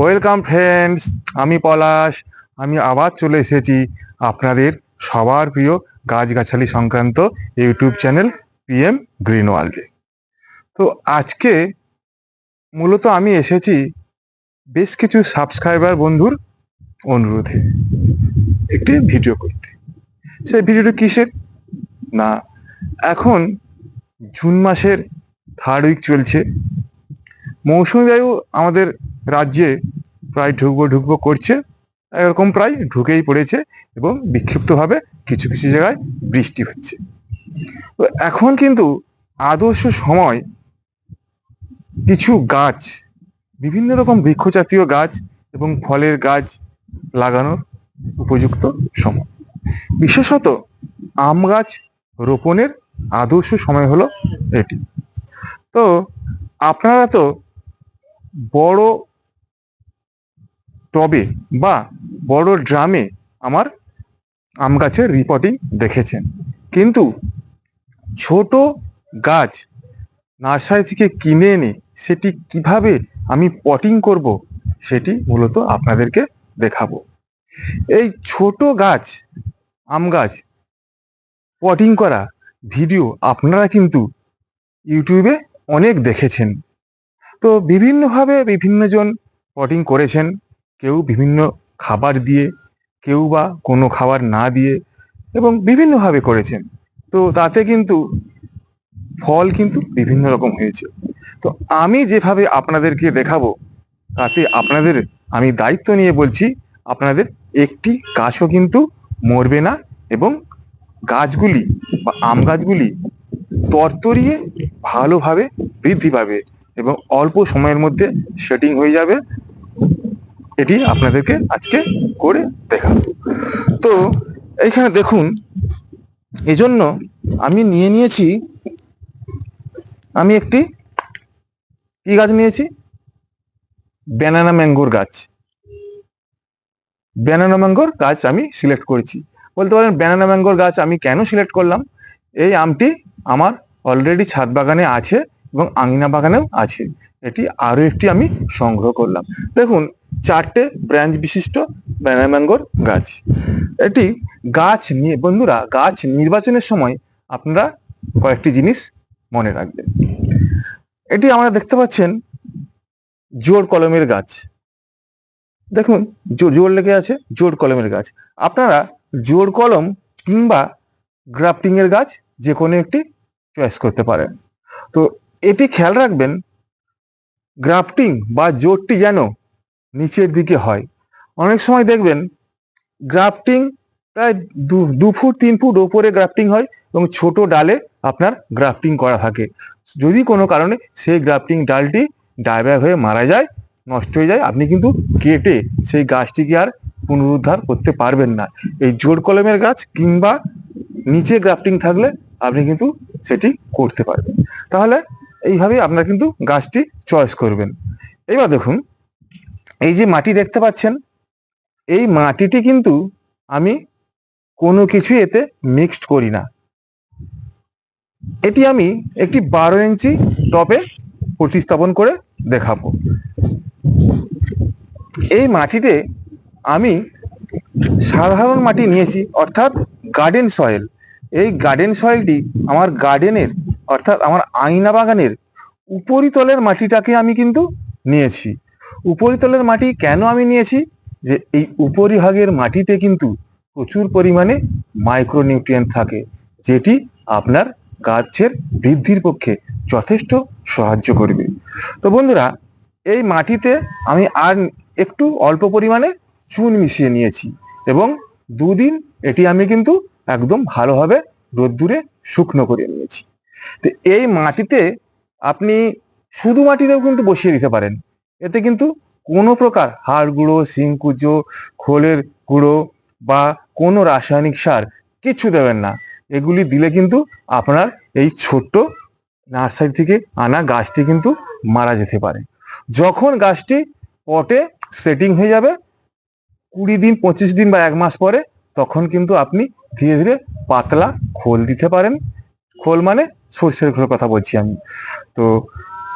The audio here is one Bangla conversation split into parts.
ওয়েলকাম ফ্রেন্ডস আমি পলাশ, আমি আবার চলে এসেছি আপনাদের সবার প্রিয় গাছগাছালি সংক্রান্ত ইউটিউব চ্যানেল পিএম গ্রিন ওয়ার্ল্ডে। তো আজকে মূলত আমি এসেছি বেশ কিছু সাবস্ক্রাইবার বন্ধুর অনুরোধে একটি ভিডিও করতে। সেই ভিডিওটা কিসের? না, এখন জুন মাসের থার্ড উইক চলছে। মৌসুমি বায়ু আমাদের রাজ্যে প্রায় ঢুকবো ঢুকবো করছে। এরকম প্রায় ঢুকেই পড়েছে এবং বিক্ষিপ্তভাবে কিছু কিছু জায়গায় বৃষ্টি হচ্ছে। তো এখন কিন্তু আদর্শ সময় কিছু গাছ, বিভিন্ন রকম বৃক্ষ জাতীয় গাছ এবং ফলের গাছ লাগানোর উপযুক্ত সময়। বিশেষত আম গাছ রোপণের আদর্শ সময় হলো এটি। তো আপনারা তো বড় টবে বা বড় ড্রামে আমার আম গাছের রিপোর্টিং দেখেছেন। কিন্তু ছোট গাছ নার্সারি থেকে কিনে এনে সেটি কীভাবে আমি পটিং করব সেটি মূলত আপনাদেরকে দেখাবো। এই ছোট গাছ, আম গাছ পটিং করা ভিডিও আপনারা কিন্তু ইউটিউবে অনেক দেখেছেন। তো বিভিন্নভাবে বিভিন্নজন পটিং করেছেন। কেউ বিভিন্ন খাবার দিয়ে, কেউ বা কোনো খাবার না দিয়ে এবং বিভিন্নভাবে করেছেন। তো তাতে কিন্তু ফল কিন্তু বিভিন্ন রকম হয়েছে। তো আমি যেভাবে আপনাদেরকে দেখাবো, তাতে আপনাদের আমি দায়িত্ব নিয়ে বলছি, আপনাদের একটি গাছও কিন্তু মরবে না এবং গাছগুলি বা আম গাছগুলি তরতরিয়ে ভালোভাবে বৃদ্ধি পাবে এবং অল্প সময়ের মধ্যে সেটিং হয়ে যাবে। এটি আপনাদেরকে আজকে করে দেখাবো। তো এইখানে দেখুন, এজন্য আমি নিয়ে নিয়েছি, আমি একটি কি গাছ নিয়েছি? ব্যানানা ম্যাঙ্গোর গাছ। ব্যানানা ম্যাঙ্গোর গাছ আমি সিলেক্ট করেছি। বলতে পারেন ব্যানানা ম্যাঙ্গোর গাছ আমি কেন সিলেক্ট করলাম? এই আমটি আমার অলরেডি ছাদ বাগানে আছে এবং আঙিনা বাগানেও আছে। এটি আরও একটি আমি সংগ্রহ করলাম। দেখুন, চারটে ব্রাঞ্চ বিশিষ্ট ম্যাঙ্গোর গাছ। এটি গাছ নিয়ে, বন্ধুরা, গাছ নির্বাচনের সময় আপনারা কয়েকটি জিনিস মনে রাখবেন। এটি আমরা দেখতে পাচ্ছেন জোর কলমের গাছ। দেখুন, জো- জোর লেগে আছে, জোর কলমের গাছ। আপনারা জোর কলম কিংবা গ্রাফটিং এর গাছ যে কোনো একটি চয়েস করতে পারেন। তো এটি খেয়াল রাখবেন গ্রাফটিং বা জোরটি যেন নিচের দিকে হয়। অনেক সময় দেখবেন গ্রাফটিং প্রায় দু দু ফুট, তিন ফুট ওপরে গ্রাফটিং হয় এবং ছোট ডালে আপনার গ্রাফটিং করা থাকে। যদি কোনো কারণে সেই গ্রাফটিং ডালটি ডাইব্যাক হয়ে মারা যায়, নষ্ট হয়ে যায়, আপনি কিন্তু কেটে সেই গাছটিকে আর পুনরুদ্ধার করতে পারবেন না। এই জোর কলমের গাছ কিংবা নিচে গ্রাফটিং থাকলে আপনি কিন্তু সেটি করতে পারবেন। তাহলে এইভাবে আপনারা কিন্তু গাছটি চয়েস করবেন। এবার দেখুন, এই যে মাটি দেখতে পাচ্ছেন, এই মাটিটি কিন্তু আমি কোনো কিছু এতে মিক্সড করি না। এটি আমি একটি বারো ইঞ্চি টবে প্রতিস্থাপন করে দেখাবো। এই মাটিতে আমি সাধারণ মাটি নিয়েছি, অর্থাৎ গার্ডেন সয়েল এই গার্ডেন সয়েলটি আমার গার্ডেনের অর্থাৎ আমার আইনা বাগানের উপরিতলের মাটিটাকে আমি কিন্তু নিয়েছি। উপরিতলের মাটি কেন আমি নিয়েছি? যে এই উপরিভাগের মাটিতে কিন্তু প্রচুর পরিমাণে মাইক্রোনিউট্রিয়েন্ট থাকে, যেটি আপনার গাছের বৃদ্ধির পক্ষে যথেষ্ট সাহায্য করবে। তো বন্ধুরা, এই মাটিতে আমি আর একটু অল্প পরিমাণে চুন মিশিয়ে নিয়েছি এবং দুদিন এটি আমি কিন্তু একদম ভালোভাবে রোদ্দুরে শুকনো করে নিয়েছি। তো এই মাটিতে আপনি শুধু মাটিতেও কিন্তু বসিয়ে দিতে পারেন। এতে কিন্তু কোনো প্রকার হাড় গুঁড়ো সিংকুচো খোলের গুঁড়ো বা কোনো রাসায়নিক সার কিচ্ছু দেবেন না। এগুলি দিলে কিন্তু আপনার এই ছোট্ট নার্সারি থেকে আনা গাছটি কিন্তু মারা যেতে পারে। যখন গাছটি পটে সেটিং হয়ে যাবে, কুড়ি দিন, পঁচিশ দিন বা এক মাস পরে, তখন কিন্তু আপনি ধীরে ধীরে পাতলা খোল দিতে পারেন। খোল মানে সর্ষের খোলের কথা বলছি আমি। তো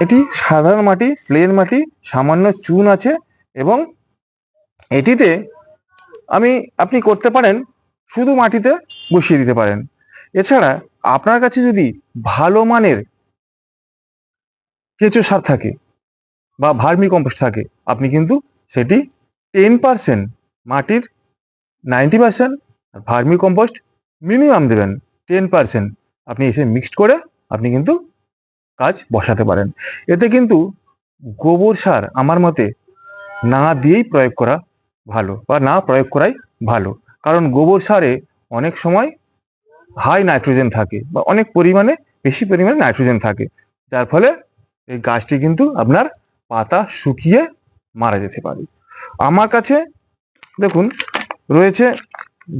এটি সাধারণ মাটি প্লেন মাটি, সামান্য চুন আছে এবং এটিতে আমি, আপনি করতে পারেন, শুধু মাটিতে বসিয়ে দিতে পারেন। এছাড়া আপনার কাছে যদি ভালো মানের কেঁচো সার থাকে বা ভার্মি কম্পোস্ট থাকে, আপনি কিন্তু সেটি টেন পার্সেন্ট মাটির ninety percent vermicompost minimum দেবেন টেন পার্সেন্ট আপনি এসে মিক্সড করে আপনি কিন্তু কাজ বসাতে পারেন। এতে কিন্তু গোবর সার আমার মতে না দিয়েই প্রয়োগ করা ভালো বা না প্রয়োগ করাই ভালো। কারণ গোবর সারে অনেক সময় হাই নাইট্রোজেন থাকে বা অনেক পরিমাণে বেশি পরিমাণে নাইট্রোজেন থাকে। যার ফলে এই গাছটি কিন্তু আপনার পাতা শুকিয়ে মারা যেতে পারে। আমার কাছে দেখুন রয়েছে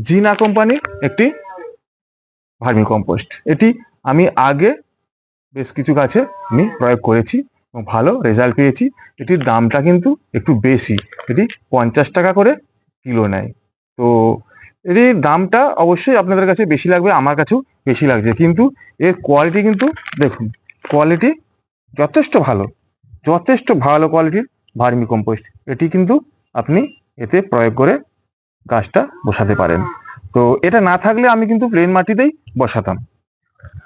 জিনা কোম্পানির একটি ভার্মি কম্পোস্ট এটি আমি আগে বেশ কিছু গাছে আমি প্রয়োগ করেছি এবং ভালো রেজাল্ট পেয়েছি। এটির দামটা কিন্তু একটু বেশি। এটি পঞ্চাশ টাকা করে কিলো নেয়। তো এটির দামটা অবশ্যই আপনাদের কাছে বেশি লাগবে, আমার কাছেও বেশি লাগছে। কিন্তু এর কোয়ালিটি কিন্তু দেখুন কোয়ালিটি যথেষ্ট ভালো যথেষ্ট ভালো কোয়ালিটির ভার্মি কম্পোস্ট এটি কিন্তু আপনি এতে প্রয়োগ করে গাছটা বসাতে পারেন। তো এটা না থাকলে আমি কিন্তু প্লেন মাটিতেই বসাতাম।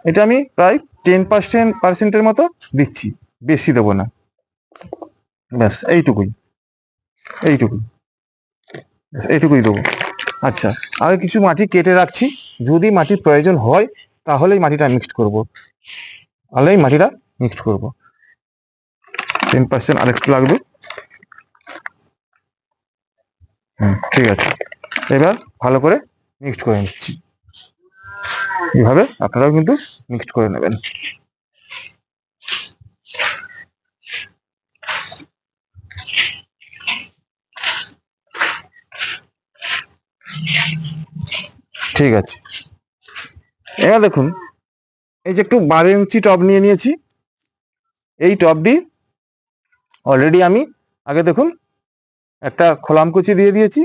এটা আমি প্রায় টেন পার্সেন্ট পার্সেন্টের মতো দিচ্ছি। বেশি দেবো না। ব্যাস, এইটুকুই। এইটুকুই। এইটুকুই দেবো। আচ্ছা আর কিছু মাটি কেটে রাখছি। যদি মাটির প্রয়োজন হয়, তাহলেই মাটিটা মিক্সড করব। তাহলেই মাটিটা মিক্সড করব। টেন পার্সেন্ট আরেকটু লাগবে। হুম, ঠিক আছে। এবার ভালো করে মিক্সড করে নিচ্ছি। এইভাবে আপনারাও কিন্তু মিক্সড করে নেবেন। ঠিক আছে। এবার দেখুন, এই যে একটু বারো ইঞ্চি টব নিয়ে নিয়েছি। এই টবটি অলরেডি আমি আগে দেখুন একটা খোলামকুচি দিয়ে দিয়েছি।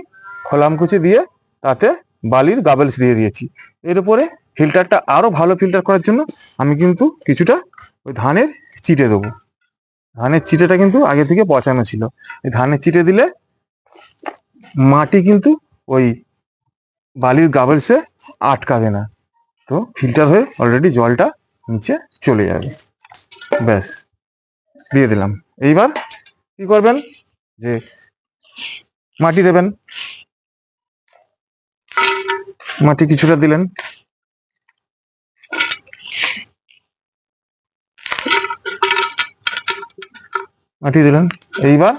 খোলামকুচি দিয়ে তাতে বালির গাবেলস দিয়ে দিয়েছি। এর উপরে ফিল্টারটা আরও ভালো ফিল্টার করার জন্য আমি কিন্তু কিছুটা ওই ধানের চিটে দেবো। ধানের চিটেটা কিন্তু আগে থেকে পচানো ছিল। এই ধানের চিটে দিলে মাটি কিন্তু ওই বালির গাবেলসে আটকাবে না। তো ফিল্টার হয়ে অলরেডি জলটা নিচে চলে যাবে। ব্যাস, দিয়ে দিলাম। এইবার কি করবেন? যে মাটি দেবেন। মাটি কিছুটা দিলেন। মাটি দিলেন। এইবার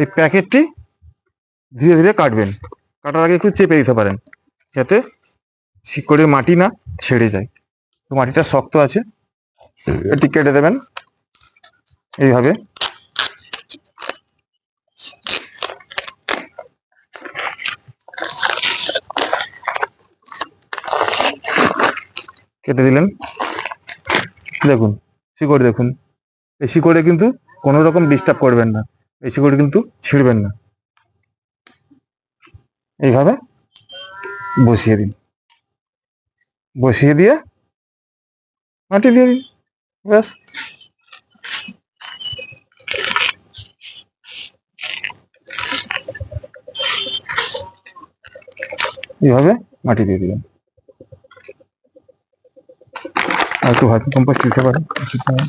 এই প্যাকেটটি ধীরে ধীরে কাটবেন। কাটার আগে একটু চেপে দিতে পারেন, যাতে শিকড়ের মাটি না ছেড়ে যায়। তো মাটিটা শক্ত আছে, এটি কেটে দেবেন। এইভাবে কেটে দিলেন। দেখুন, শিকড় দেখুন। এই শিকড়ে কিন্তু কোনো রকম ডিস্টার্ব করবেন না। এই শিকড় কিন্তু ছিঁড়বেন না। এইভাবে বসিয়ে দিন। বসিয়ে দিয়ে মাটি দিয়ে দিন। ব্যাস। এইভাবে মাটি দিয়ে দিবেন একটু ভার্মি কম্পোস্ট দিতে নেই।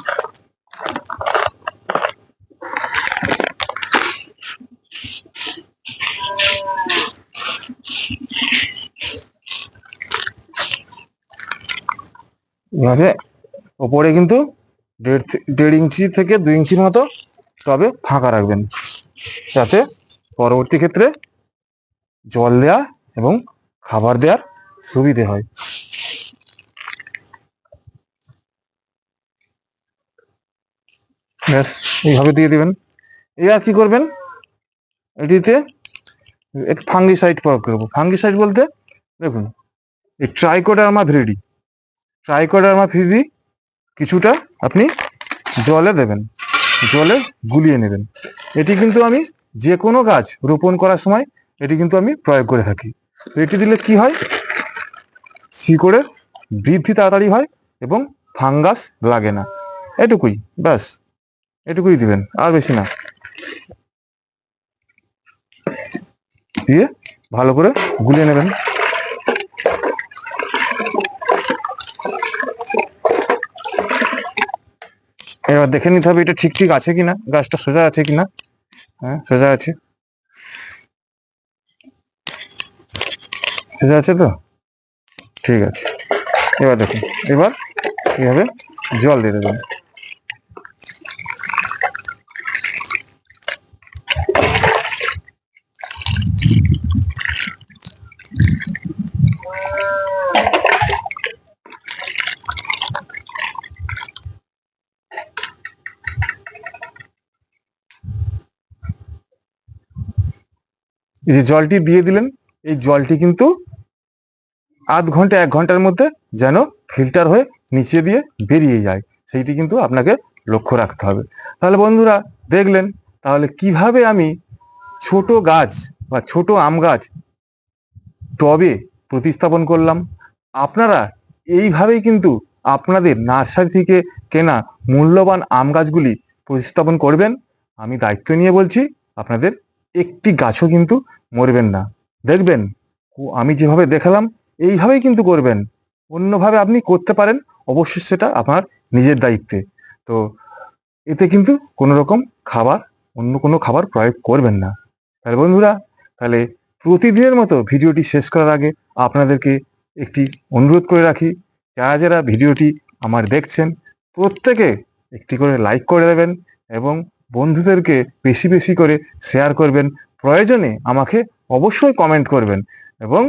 এভাবে ওপরে কিন্তু দেড় দেড় ইঞ্চি থেকে দুই ইঞ্চির মতো তবে ফাঁকা রাখবেন, যাতে পরবর্তী ক্ষেত্রে জল দেওয়া এবং খাবার দেওয়ার সুবিধে হয় ব্যাস, এইভাবে দিয়ে দিবেন। এবার কি করবেন? এটিতে একটু ফাঙ্গিসাইড প্রয়োগ করব। ফাঙ্গিসাইড বলতে, দেখুন, এই ট্রাইকোডার্মা ভিরিডি ট্রাইকোডার্মা ভিরিডি কিছুটা আপনি জলে দেবেন, জলে গুলিয়ে নেবেন। এটি কিন্তু আমি যে কোনো গাছ রোপণ করার সময় এটি কিন্তু আমি প্রয়োগ করে থাকি। এটি দিলে কি হয়? শিকড়ের বৃদ্ধি তাড়াতাড়ি হয় এবং ফাঙ্গাস লাগে না। এটুকুই, ব্যাস। এটুকুই দিবেন, আর বেশি না। দিয়ে ভালো করে গুলিয়ে নেবেন। এবার দেখে নিতে হবে এটা ঠিক ঠিক আছে কিনা, গাছটা সোজা আছে কিনা। হ্যাঁ সোজা আছে। সোজা আছে তো? ঠিক আছে। এবার দেখুন, এবার এইভাবে জল দিয়ে দেবেন। এই যে জলটি দিয়ে দিলেন, এই জলটি কিন্তু আধ ঘণ্টা, এক ঘণ্টার মধ্যে যেন ফিল্টার হয়ে নিচে দিয়ে বেরিয়ে যায়। সেইটি কিন্তু আপনাকে লক্ষ্য রাখতে হবে। তাহলে বন্ধুরা, দেখলেন, তাহলে কীভাবে আমি ছোট গাছ বা ছোট আম গাছ টবে প্রতিস্থাপন করলাম? আপনারা এইভাবেই কিন্তু আপনাদের নার্সারি থেকে কেনা মূল্যবান আম গাছগুলি প্রতিস্থাপন করবেন। আমি দায়িত্ব নিয়ে বলছি, আপনাদের একটি গাছও কিন্তু মরবেন না। দেখবেন আমি যেভাবে দেখালাম, এইভাবেই কিন্তু করবেন। অন্যভাবে আপনি করতে পারেন, অবশ্যই সেটা আপনার নিজের দায়িত্বে। তো এতে কিন্তু কোনো রকম খাবার, অন্য কোনো খাবার প্রয়োগ করবেন না। তাহলে বন্ধুরা, তাহলে প্রতিদিনের মতো ভিডিওটি শেষ করার আগে আপনাদেরকে একটি অনুরোধ করে রাখি, যারা যারা ভিডিওটি আমার দেখছেন, প্রত্যেকে একটি করে লাইক করে দেবেন এবং বন্ধুদেরকে বেশি বেশি করে শেয়ার করবেন। প্রয়োজনে আমাকে অবশ্যই কমেন্ট করবেন। এবং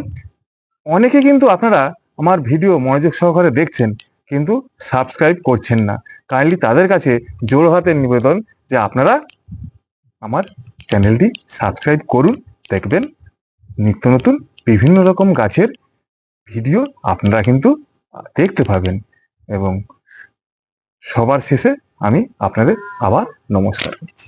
অনেকে কিন্তু আপনারা আমার ভিডিও মনোযোগ সহকারে দেখছেন, কিন্তু সাবস্ক্রাইব করছেন না। কাইন্ডলি তাদের কাছে জোর হাতের নিবেদন যে আপনারা আমার চ্যানেলটি সাবস্ক্রাইব করুন, দেখবেন। নিত্য নতুন বিভিন্ন রকম গাছের ভিডিও আপনারা কিন্তু দেখতে পাবেন। এবং সবার শেষে আমি আপনাদের আবার নমস্কার। করছি